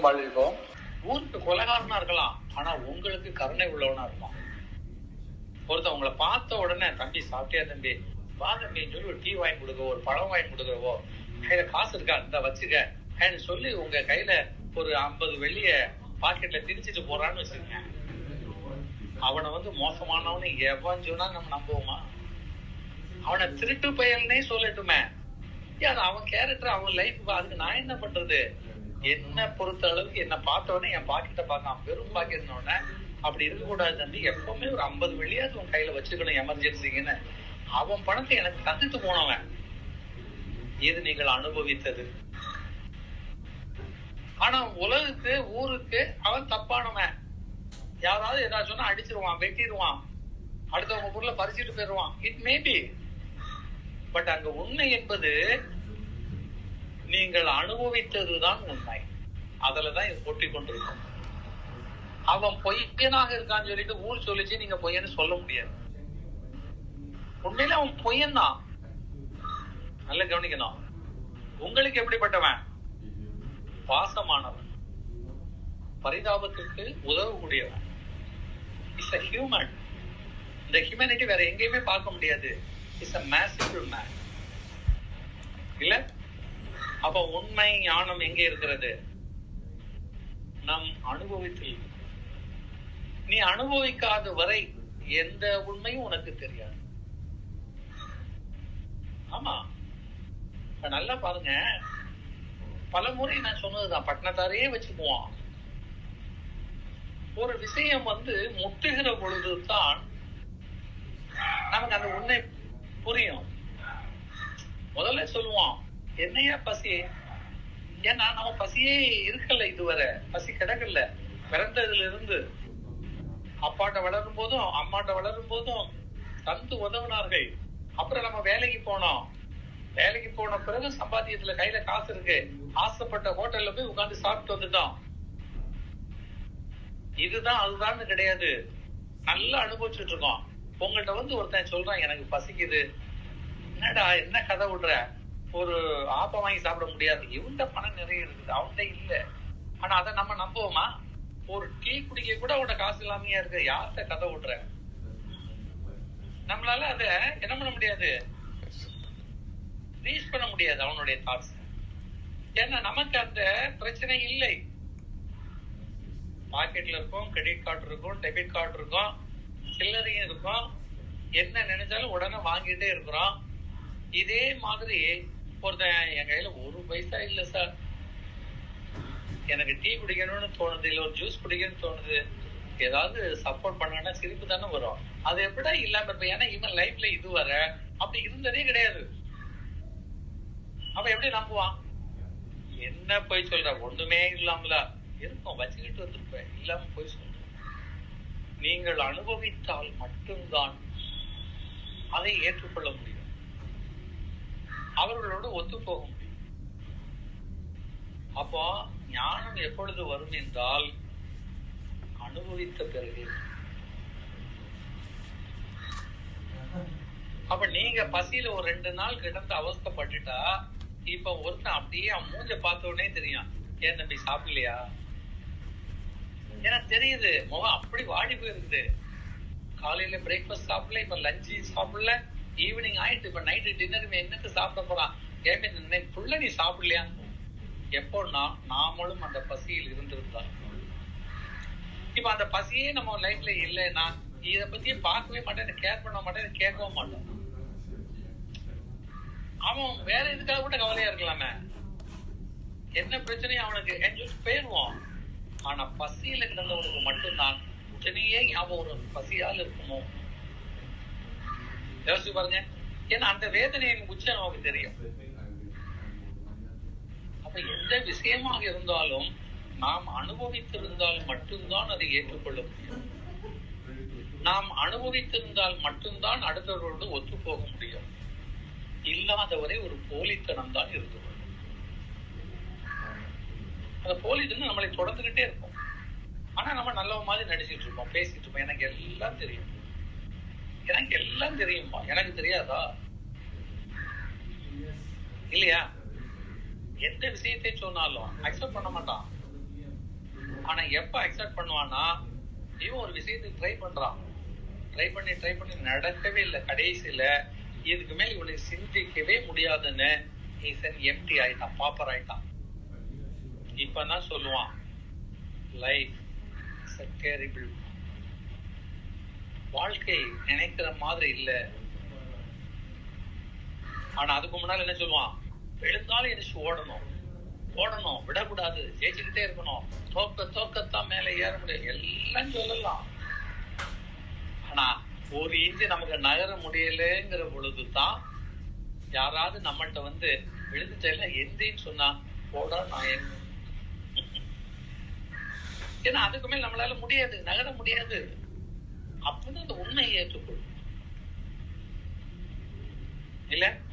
வாழ்வோம் வாழ்வோம். ஊருக்கு கொலகாரனா இருக்கலாம் ஆனா உங்களுக்கு கருணை உள்ளவனா இருப்பான் ஒருத்தன் உங்களை பார்த்த உடனே தம்பி சாப்பிட்டியா தம்பி? வா தம்பின்னு சொல்லி ஒரு டீ வாங்கி கொடுக்கவோ ஒரு பழம் வாங்கி கொடுக்குறவோ கையில காசு இருக்கா? இந்த வச்சுக்க. அப்படின்னு சொல்லி உங்க கையில ஒரு ஐம்பது வெள்ளிய பாக்கெட்ல திரிச்சிட்டு போறான்னு வச்சுக்கோங்க. அவனை வந்து மோசமானவனு எவன் சொன்னா நம்ம நம்புவோமா? அவனை திருட்டு பயல்னே சொல்லட்டுமே. அது அவன் கேரக்டர் அவன் லைஃப் அதுக்கு நான் என்ன பண்றது? என்ன பொறுத்த அளவுக்கு என்ன பார்த்த என் பாக்கெட்டை பார்க்கலாம் வெறும் பாக்கெட் உடனே அப்படி இருக்கக்கூடாது தம்பி. எப்பவுமே ஒரு ஐம்பது வெள்ளியாவது உன் கையில வச்சுக்கணும் எமர்ஜென்சிக்குன்னு. அவன் பணத்தை எனக்கு தந்துட்டு போனவன். இது நீங்கள் அனுபவித்தது. ஆனா உலகுக்கு ஊருக்கு அவன் தப்பானவன். யாராவது ஏதாவது சொன்னா அடிச்சிருவான் வெட்டிடுவான் அடுத்தவங்க பொருளை பறிச்சுட்டு போயிடுவான் இட் மேபி பட் அங்க உண்மை என்பது நீங்கள் அனுபவித்ததுதான் உண்மை. அதுலதான் இது ஒட்டி கொண்டிருக்கும். அவன் பொய்யனாக இருக்கான்னு சொல்லிட்டு ஊர் சொல்லிச்சு நீங்க பொய்யன்னு சொல்ல முடியாது. உண்மையில அவன் பொய்யன் தான் நல்ல கவனிக்கணும். உங்களுக்கு எப்படிப்பட்டவன்? பாசமானவன். பரிதாபத்திற்கு உதவக்கூடியவன். இஸ் அ ஹியூமன் இந்த ஹியூமனிட்டி வேற எங்கேயுமே பார்க்க முடியாது. இஸ் அ மேசிவ் மேன் இல்ல? அப்ப உண்மை ஞானம் எங்க இருக்கிறது? நம் அனுபவத்தில் நீ அனுபவிக்காத வரை எந்த உண்மையும் உனக்கு தெரியாது. ஆமா. இப்ப நல்லா பாருங்க. பல முறை நான் சொன்னதுதான் பட்டணத்தாரையே வச்சுக்குவான் ஒரு விஷயம் வந்து முட்டுகிற பொழுதுதான் நமக்கு அந்த உண்மை புரியும். முதல்ல சொல்லுவான் என்னையா பசி? ஏன்னா நம்ம பசியே இருக்கல இதுவரை. பசி கிடக்கல. பிறந்ததுல இருந்து அப்பாட்ட வளரும் போதும் அம்மாட்ட வளரும் போதும் தந்து உதவினார்கள். அப்புறம் நம்ம வேலைக்கு போனோம். வேலைக்கு போன பிறகு சம்பாத்தியத்துல கையில காசு இருக்கு. ஆசைப்பட்ட ஹோட்டல்ல போய் உட்காந்து சாப்பிட்டு வந்துட்டோம். இதுதான் அதுதான் கிடையாது. நல்லா அனுபவிச்சுட்டு இருக்கோம். உங்கள்கிட்ட வந்து ஒருத்தன் சொல்றான் எனக்கு பசிக்குது. என்னடா என்ன கதை விடுற? ஒரு ஆப்பம் வாங்கி சாப்பிட முடியாது. இவன்ட பணம் நிறைய இருக்குது. அவன்கிட்ட இல்ல. ஆனா அதை நம்ம நம்புவோமா? ஒரு டீ குடிக்க கூட அவனோட காசு இல்லாமையா இருக்கு. யார்கிட்ட கதை விடுற நம்மளால அத என்ன பண்ண முடியாது? ரீச் பண்ண முடியாது அவனுடைய தாட்ஸ் ஏன்னா நமக்கு அந்த பிரச்சனை இல்லை. பாக்கெட்ல இருக்கும் கிரெடிட் கார்டு இருக்கும் டெபிட் கார்டு இருக்கும் சில்லறையும் இருக்கும். என்ன நினைச்சாலும் உடனே வாங்கிட்டே இருக்கிறோம். இதே மாதிரி ஒருத்தன் என் கையில ஒரு பைசா இல்ல சார் எனக்கு டீ குடிக்கணும்னு தோணுது இல்ல ஒரு ஜூஸ் குடிக்கணும்னு தோணுது. ஏதாவது சப்போர்ட் பண்ணனா சிரிப்பு தானே வரும். அது எப்படா இல்லாம இருப்ப? ஏன்னா இவன் லைஃப்ல இது வர அப்படி இருந்ததே கிடையாது. அவன் எப்படி நம்புவான்? என்ன போய் சொல்ற? ஒண்ணுமே இல்லாமல. இருக்கும் வச்சுக்கிட்டு வந்திருப்பேன் இல்லாம போய் சொல்ற. நீங்கள் அனுபவித்தால் மட்டும்தான் அதை ஏற்றுக்கொள்ள முடியும். அவர்களோடு ஒத்து போகும் அப்போ ஞானம் எப்பொழுது வரும் என்றால் அனுபவித்த பிறகு. அப்ப நீங்க பசியில ஒரு ரெண்டு நாள் கிடந்து அவஸ்தைப்பட்டுட்டா இப்ப ஒருத்தன் அப்படியே மூஞ்ச பார்த்த உடனே தெரியும் ஏன் தம்பி சாப்பிடலையா? ஏன்னா தெரியுது முகம் அப்படி வாடி போயிருக்குது. காலையில பிரேக்ஃபாஸ்ட் சாப்பிடல இப்ப லஞ்சு சாப்பிடல. ஈவினிங் ஆயிட்டு இப்ப நைட்டு டின்னர் என்னத்து சாப்பிட போறான்? கேட்பேன் புள்ள நீ சாப்பிடலையா எப்போன்னா நாமளும் அந்த பசியில் இருந்திருந்தால். இப்ப அந்த பசியே நம்ம லைஃப்ல இல்லைன்னா இத பத்தியே பார்க்கவே மாட்டேன் கேர் பண்ண மாட்டேன் கேட்கவும் மாட்டோம் அவன் வேற எதுக்காக கூட கவலையா இருக்கலாமே? என்ன பிரச்சனையும் அவனுக்கு? என்ஜாய் போயிடுவான். ஆனா பசியில இருந்தவனுக்கு மட்டும்தான் பிரச்சனையே ஞாபகம் ஒரு பசியால் இருக்குமோ? யோசிச்சு பாருங்க ஏன்னா அந்த வேதனையின் உச்சம் நமக்கு தெரியும் அப்ப எந்த விஷயமாக இருந்தாலும் நாம் அனுபவித்திருந்தால் மட்டும்தான் அதை ஏற்றுக்கொள்ள முடியும் நாம் அனுபவித்திருந்தால் மட்டும்தான் அடுத்தவர்களோடு ஒத்து போக முடியும் இல்லாதவரை ஒரு போலித்தனம் தான் இருந்து கொள்ளும் அந்த போலித்தனம் நம்மளை தொடர்ந்துகிட்டே இருக்கும் ஆனா நம்ம நல்ல மாதிரி நடிச்சிட்டு இருப்போம் பேசிட்டு இருப்போம் எனக்கு எல்லாம் தெரியும் எனக்கு எல்லாம் தெரியுமா எனக்கு தெரியாதா? இல்லையா? எந்த விஷயத்தை சொன்னாலும் அக்செப்ட் பண்ண மாட்டான். ஆனா எப்ப அக்செப்ட் பண்ணுவான்னா இவன் ஒரு விஷயத்தை ட்ரை பண்றான். ட்ரை பண்ணி ட்ரை பண்ணி நடக்கவே இல்லை. கடைசியில இதுக்கு மேல இவனுக்கு சிந்திக்கவே முடியாதுன்னு எம்டி ஆயிட்டான் பாப்பர் ஆயிட்டான். இப்பதான் சொல்லுவான்? லைஃப் டெரிபிள் வாழ்க்கை நினைக்கிற மாதிரி இல்ல. ஆனா அதுக்கு முன்னால என்ன சொல்லுவான்? எழுந்தாலும் எந்திரிச்சு ஓடணும். ஓடணும். விடக்கூடாது. ஜெயிச்சுக்கிட்டே இருக்கணும். தோக்க தோக்கத்தான் மேல ஏற முடியும் எல்லாம் சொல்லலாம். ஆனா ஒரு இன்ச்சு நமக்கு நகர முடியலங்கிற பொழுதுதான் யாராவது நம்மள்ட்ட வந்து எழுந்துட்டேல எந்தின்னு சொன்னா போடா நான் ஏன்னா அதுக்கு மேல நம்மளால முடியாது. நகர முடியாது. அப்பதான் அந்த உண்மையை ஏற்றுக்கொள்ளும். இல்ல?